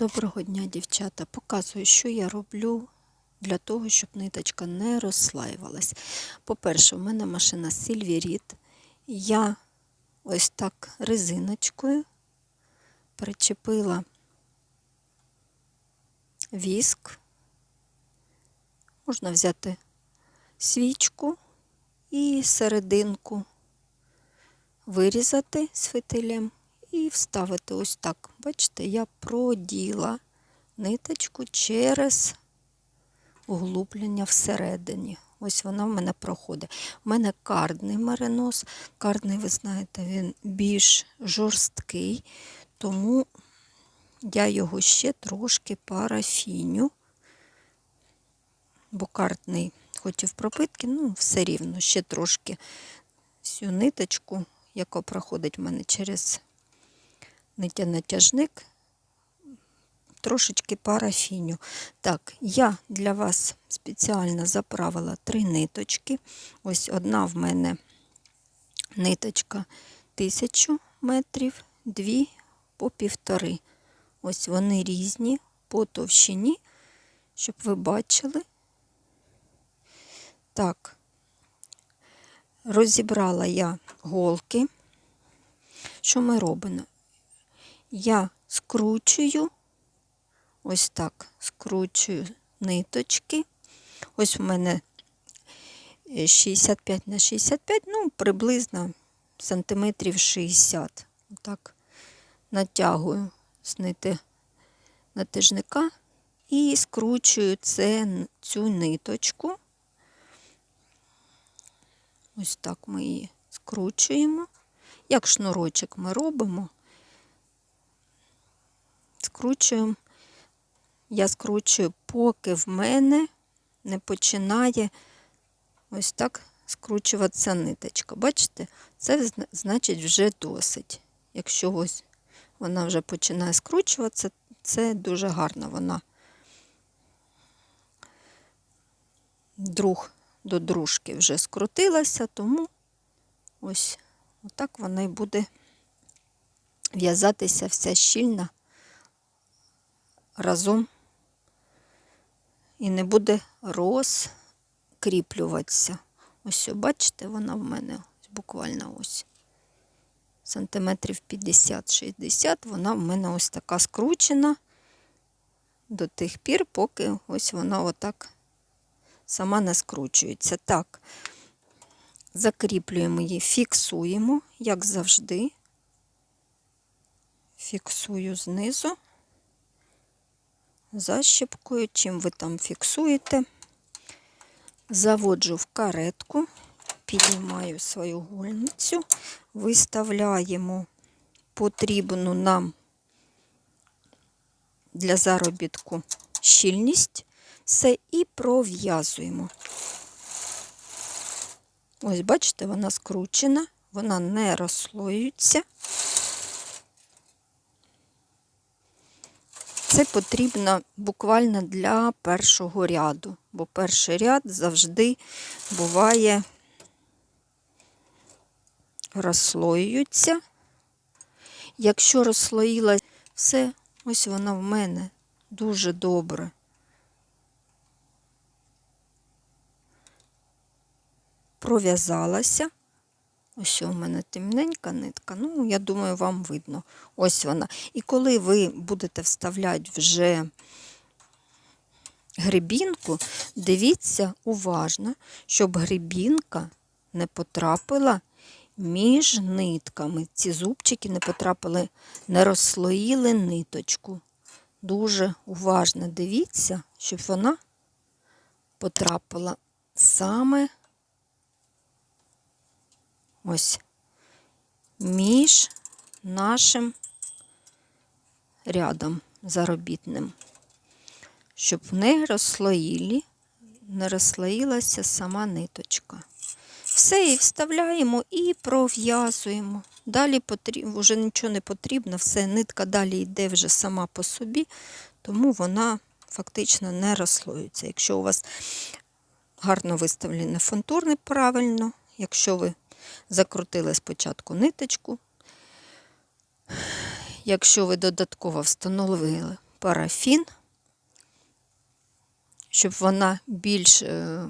Доброго дня, дівчата. Показую, що я роблю для того, щоб ниточка не розслаювалась. По-перше, у мене машина Сільвіріт. Я ось так резиночкою причепила віск. Можна взяти свічку і серединку вирізати з фитилем і вставити ось так. Бачите, я проділа ниточку через углублення всередині. Ось вона в мене проходить. У мене кардний меринос. Кардний, ви знаєте, він більш жорсткий, тому я його ще трошки парафіню, бо картний хотів пропитки, ну, все рівно, ще трошки всю ниточку, яка проходить в мене через нитянатяжник, трошечки парафіню. Так, я для вас спеціально заправила три ниточки. Ось одна в мене ниточка тисячу метрів, дві по півтори. Ось вони різні по товщині, щоб ви бачили. Так, розібрала я голки. Що ми робимо? Я скручую, ось так, скручую ниточки. Ось в мене 65 на 65, ну, приблизно сантиметрів 60. Отак натягую з нити натяжника і скручую це, цю ниточку. Ось так ми її скручуємо. Як шнурочок ми робимо, скручуємо. Я скручую, поки в мене не починає ось так скручуватися ниточка. Бачите, це значить вже досить. Якщо ось вона вже починає скручуватися, це дуже гарно вона друг до дружки вже скрутилася, тому ось отак вона і буде в'язатися вся щільна разом і не буде розкріплюватися. Ось, бачите, вона в мене буквально ось сантиметрів 50-60, вона в мене ось така скручена до тих пір, поки ось вона отак сама не скручується. Так, закріплюємо її, фіксуємо, як завжди. Фіксую знизу, защіпкою, чим ви там фіксуєте, заводжу в каретку, піднімаю свою гольницю, виставляємо потрібну нам для заробітку щільність, все і пров'язуємо. Ось, бачите, вона скручена, вона не розслоюється. Це потрібно буквально для першого ряду, бо перший ряд завжди буває розслоюється. Якщо розслоїлась все, ось вона в мене дуже добре. Пров'язалася. Ось у мене темненька нитка, ну, я думаю, вам видно. Ось вона. І коли ви будете вставляти вже грибінку, дивіться уважно, щоб грибінка не потрапила між нитками. Ці зубчики не потрапили, не розслоїли ниточку. Дуже уважно дивіться, щоб вона потрапила саме ось між нашим рядом заробітним, щоб не розслоїли, не розслоїлася сама ниточка. Все і вставляємо і пров'язуємо. Далі потрібно, вже нічого не потрібно, все, нитка далі йде вже сама по собі, тому вона фактично не розслоюється. Якщо у вас гарно виставлене фонтурне правильно, якщо ви закрутили спочатку ниточку. Якщо ви додатково встановили парафін, щоб вона більш е,